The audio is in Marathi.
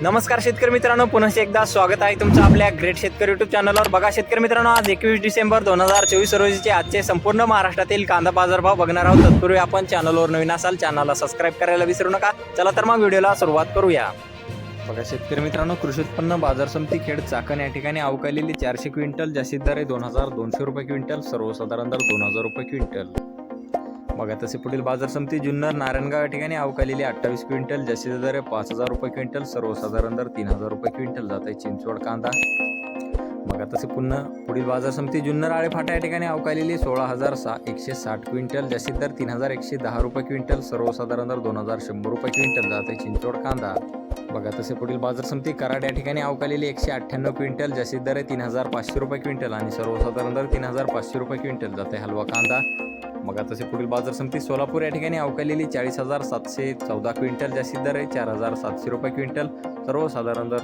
नमस्कार शेतकरी मित्रांनो पुन्हा एकदा स्वागत आहे तुमचं आपल्या ग्रेट शेतकरी युट्यूब चॅनलवर बघा शेतकरी मित्रांनो आज एकवीस डिसेंबर दोन हजार चोवीस रोजीचे आजचे संपूर्ण महाराष्ट्रातील कांदा बाजारभाव बघणार आहोत. तत्पूर्वी आपण चॅनलवर नवीन असाल चॅनलला सबस्क्राईब करायला विसरू नका. चला तर मग व्हिडिओला सुरुवात करूया. बघा शेतकरी मित्रांनो कृषी उत्पन्न बाजार समिती खेड चाकण या ठिकाणी अवकालेली चारशे क्विंटल जास्तीत दर आहे दोन हजार दोनशे रुपये क्विंटल सर्वसाधारण दर दोन हजार रुपये क्विंटल. बघा तसे पुढील बाजार समिती जुन्नर नारायणगाव या ठिकाणी अवकालेली अठ्ठावीस क्विंटल जास्तीत दर पाच हजार रुपये क्विंटल सर्वसाधारण दर तीन हजार रुपये क्विंटल जात आहे चिंचवड कांदा. बघा तसे पुन्हा पुढील बाजार समिती जुन्नर आळेफाटा या ठिकाणी अवकालेली सोळा हजार सा एकशे साठ क्विंटल जास्तीत दर तीन हजार एकशे दहा रुपये क्विंटल सर्वसाधारण दर दोन हजार शंभर रुपये क्विंटल जात आहे चिंचवड कांदा. बघा तसे पुढील बाजार समिती कराड या ठिकाणी अवकालेली एकशे अठ्ठ्याण्णव क्विंटल जास्तीत दर आहे तीन हजार पाचशे रुपये क्विंटल आणि सर्वसाधारण दर तीन हजार पाचशे रुपये क्विंटल जाते हलवा कांदा. मग आता तसे पुढील बाजार समिती सोलापूर या ठिकाणी अवकालेली चाळीस हजार सातशे चौदा क्विंटल जास्तीत दर आहे. चार हजार सातशे रुपये क्विंटल. सर्वसाधारण दर.